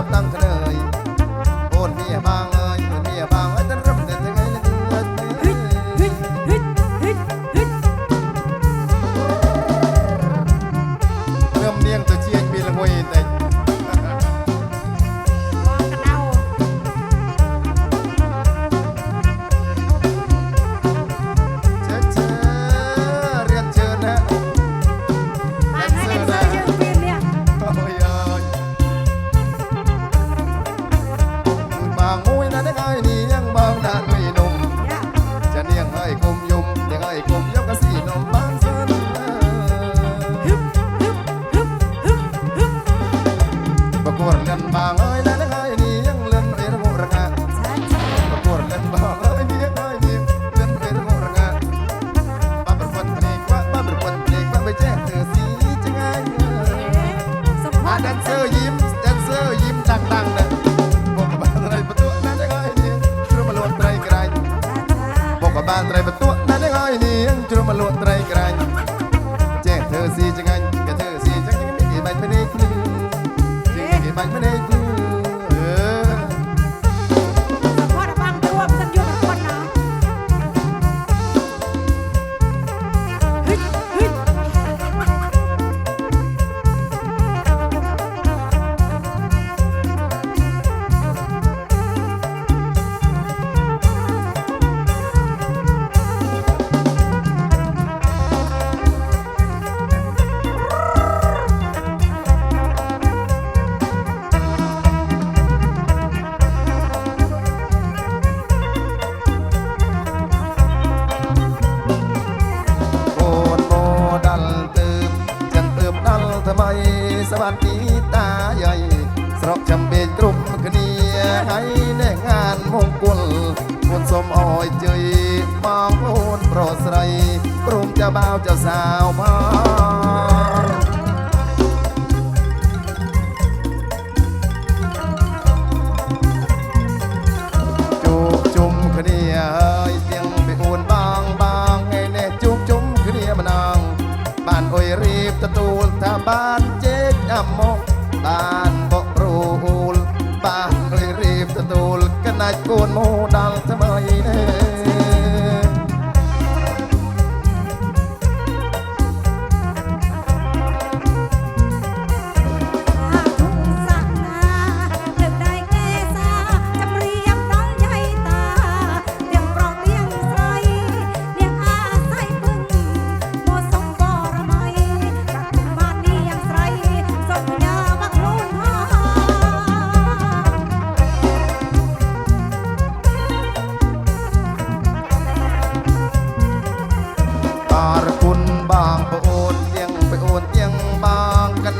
าบตั้งคะแนน គេបា យជ័យបងប្អូនប្រុសស្រីព្រមចៅបាវចៅសាវផងជួបជុំគ្នាហើយទាំងពីអូនបងបងថ្ងៃនេះជួបជុំគ្នាម្ដងបានអុយរៀបទទួលថាបានជេកអាមកបានបកប្រូលបានអុយរៀបទទួលកណាច់កូនមូដល់ថ្មីនេះ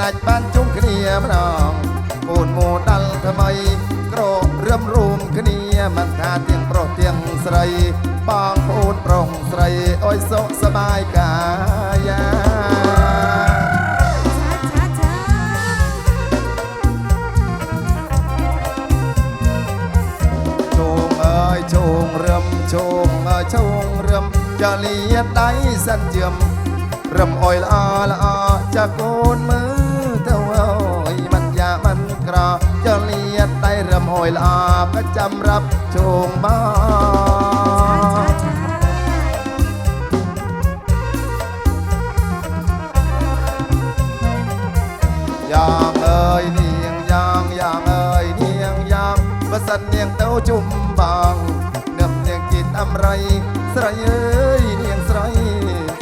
ណាច់បានជុំគ្នាម្ដងអូនមោដល់ថ្មីក្ររឹមរួមគ្នាមិនថាទាំងប្រុសទាំងស្រី បងប្អូនប្រុសស្រីអើយសុខសប្បាយកាយាឆាឆាឆាជងអើយជងរឹមជងអើយជងរឹមចាលៀតដៃសិនជឹមរឹមអុយល្អល្អចាកូនមើល ដៃរឹមអុយល្អក៏ចាំរាប់ជងបោឆាឆាយ៉ាងអើយនាងយ៉ាងយ៉ាងអើយនាងយ៉ាងបើសិននាងទៅជុំបងនឹមនាងចិត្តអមរៃស្រីអើយនាងស្រី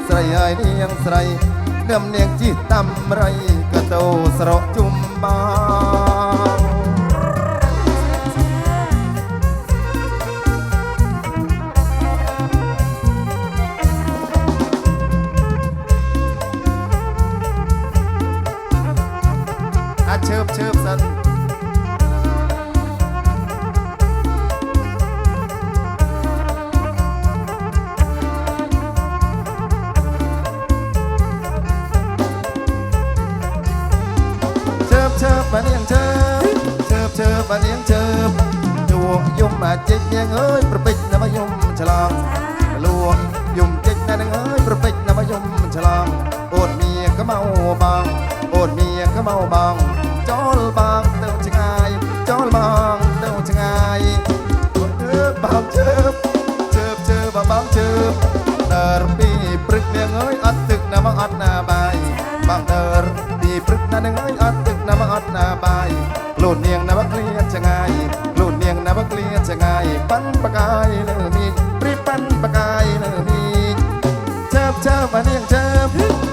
ស្រីអើយនាងស្រីនឹមនាងចិត្តតាមរៃក៏ទៅស្រកជុំបងអាច អាចជិចនាងអើយប្រពេចណាមកយំឆ្លងលួងយំជិចណាស់នឹងអើយប្រពេចណាស់មកយំឆ្លងអូនមៀក៏មកបងអូនមៀក៏មកបងចូលបងទៅឆ្ងាយចូលបងទៅឆ្ងាយអើបងជើបជើបជើបបងជើបដើរពីព្រឹកនាងអើយអត់ទឹកណាមកអត់ណាបាយបងដើរពីព្រឹកណានឹងអើយអត់ទឹកណាមកអត់ណាបាយខ្លួននាងណាមកគ្លៀត បជើបមកនាងជើប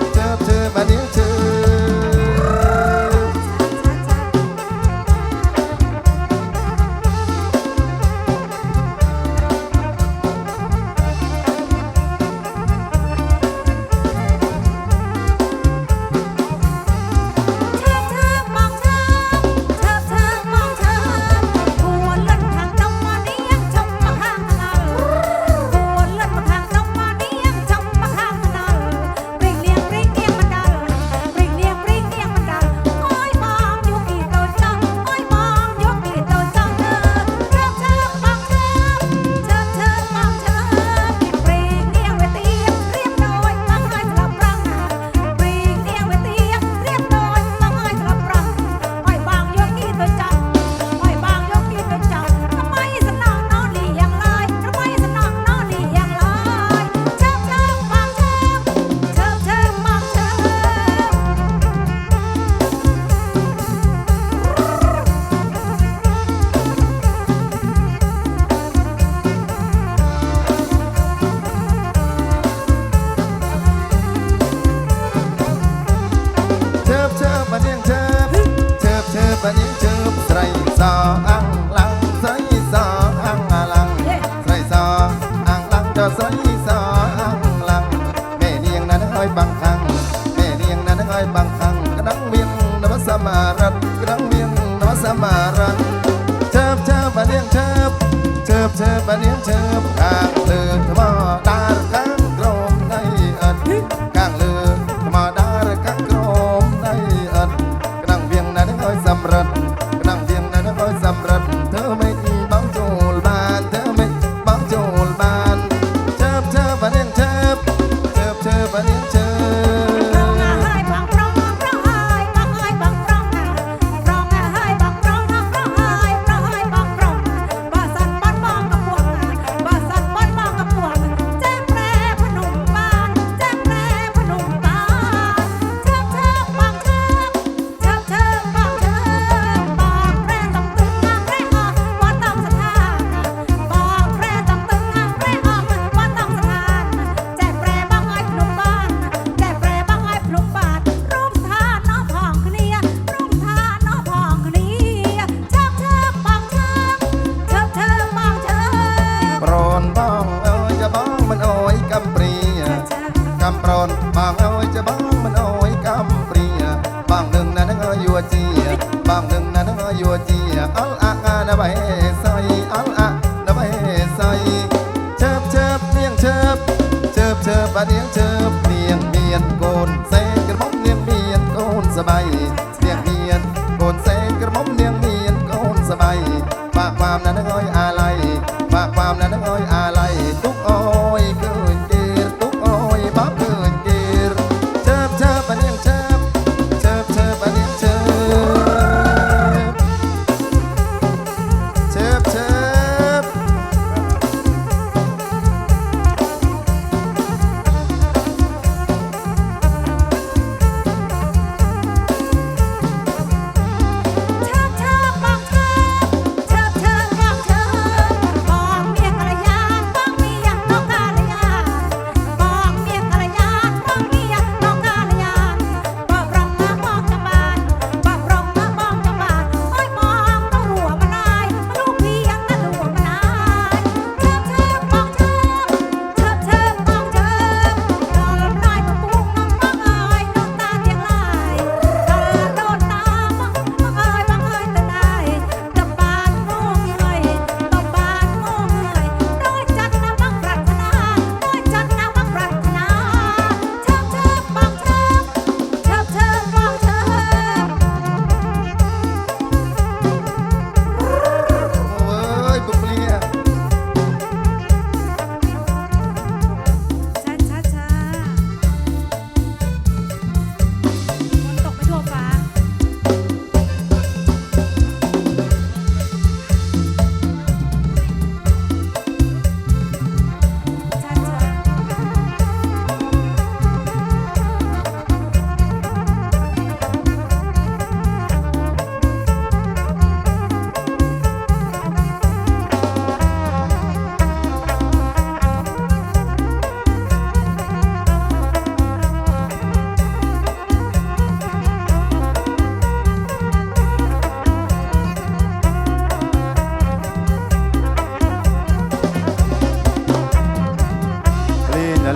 ใสสางลัง แม่เนียงนั้นคอยบางครั้งแม่เนียงนั้นคอยบางครั้งกระดังเวียงนวสมารัตกระดังเวียงนวสมารัตเชิบเชิบมาเนียงเชิบเชิบเชิบมาเนียงเชิบ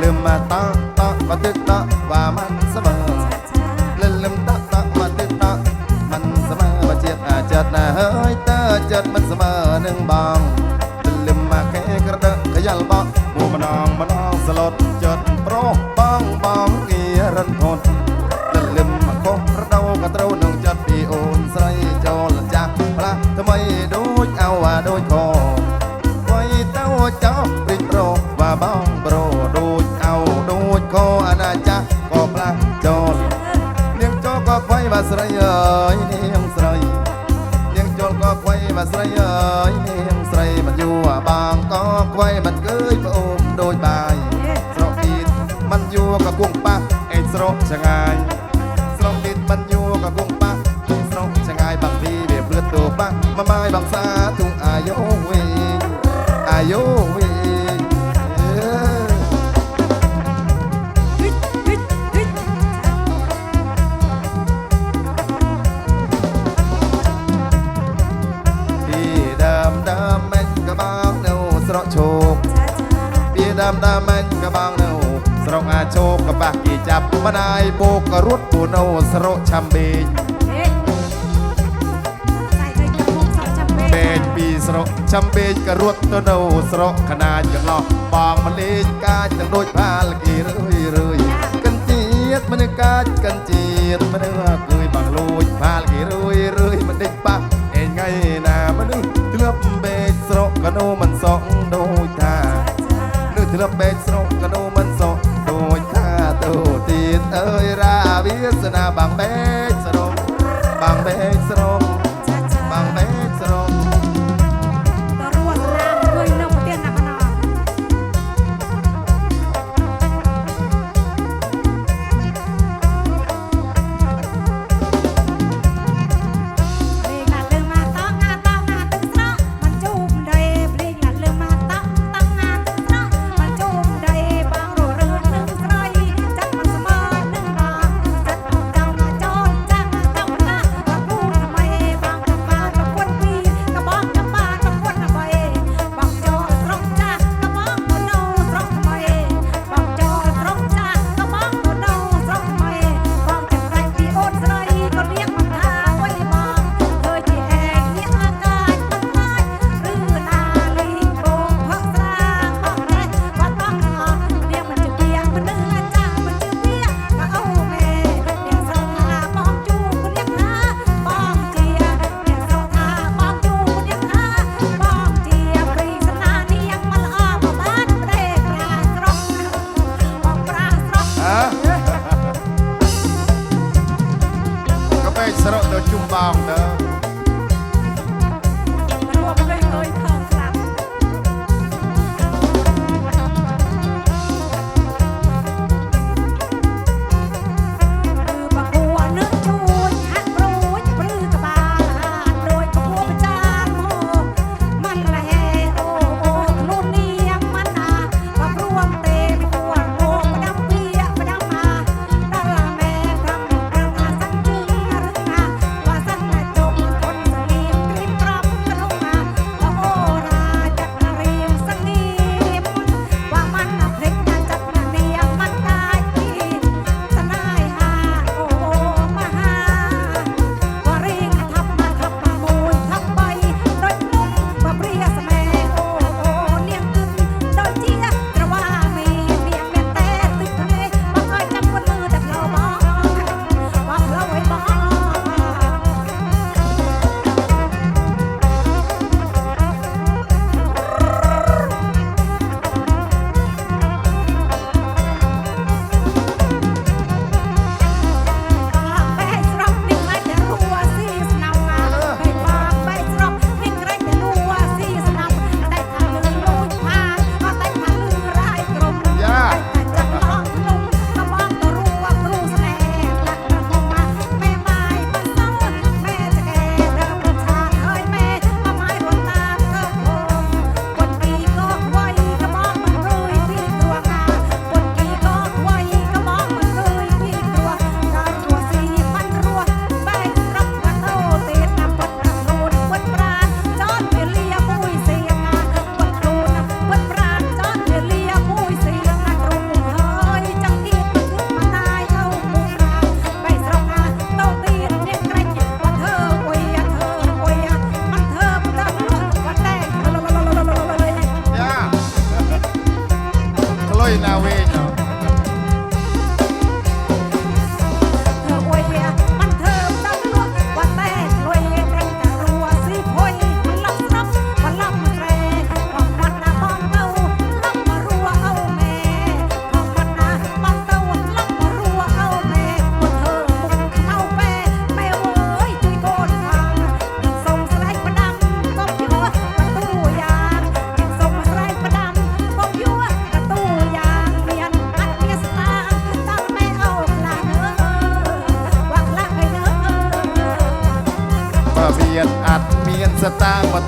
ลืมมาตะตะมาตึกตะว่ามันเสมอลืมลืมตะตะมาตึกตะมันเสมอว่าเจ็ดอาเจ็ดนะเฮ้ยเตอเจ็ดมันเสมอหนึ่งบองลืมมาแค่กระเดะขยัลบอกบูมนองมนองสลดเจ็ดโปรบ้องบ้องเอียรันทน អើយនាងស្រីនាងជលក៏ខ្វៃមកស្រីអើយនាងស្រីមិនយូរបងក៏ខ្វៃមិនគឺយប្អូនដូចបាយស្រកទៀតមិនយូរក៏គួងប៉ះអេស្រកចងាយស្រកទៀតមិនយូរក៏គួងប៉ះស្រកចងាយបាក់ទីវាព្រឹត្តទៅបាក់មួយម៉ាយបងសាទុងអាយុវិញអាយុវិញ ដើមដើមមិញកបងនៅស្រុកអាជោកកបាស់គេចាប់ម្ដាយបូកក៏រត់ពូនៅស្រុកឆាំបេកបេកពីស្រុកឆាំបេកក៏រត់ទៅនៅស្រុកខណាចកន្លោះបងមលេងកាចនឹងដូចផាលគេរឿយរឿយកន្ទាតមនុស្សកាចកន្ទាតមនុស្សអើយបងលួចផាលគេរឿយរឿយមិនដេចប៉ះឯងៃណាមនុស្សធ្លាប់បេកស្រុកក៏នៅមិន Alex Rowe. Đôi 的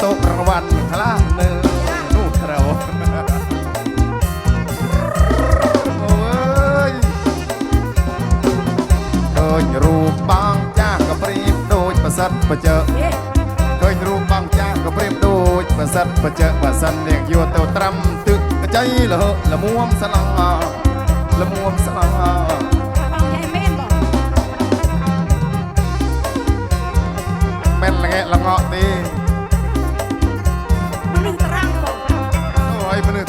ទៅប្រវត្តិខ្លះនៅនោះត្រូវអូយឃើញរូបបងចាស់ក៏ព្រៀបដូចប្រសិទ្ធបច្ចៈឃើញរូបបងចាស់ក៏ព្រៀបដូចប្រសិទ្ធបច្ចៈបើសិននាងយួរទៅត្រាំទឹកចៃលហលមួមស្លងលមួមស្លងមែនល្ងែល្ងក់ទេ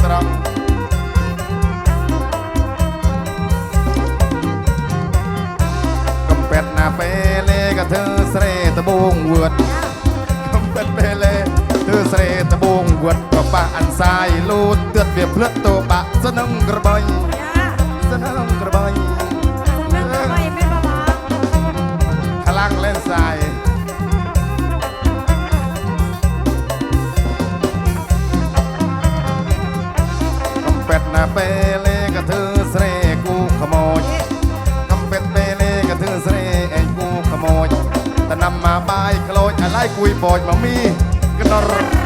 ត្រង់កំពេតណាពេលេក៏ធ្វើស្រេដបងវឿតកំពេតពេលេធ្វើស្រេដបងវឿតក៏បាក់អន្សាយលូតទឿតវាភ្លឹកតោបាក់សនឹងក្របាញ់សនឹងក្របាញ់ ไล่คุยปอยมามีกระ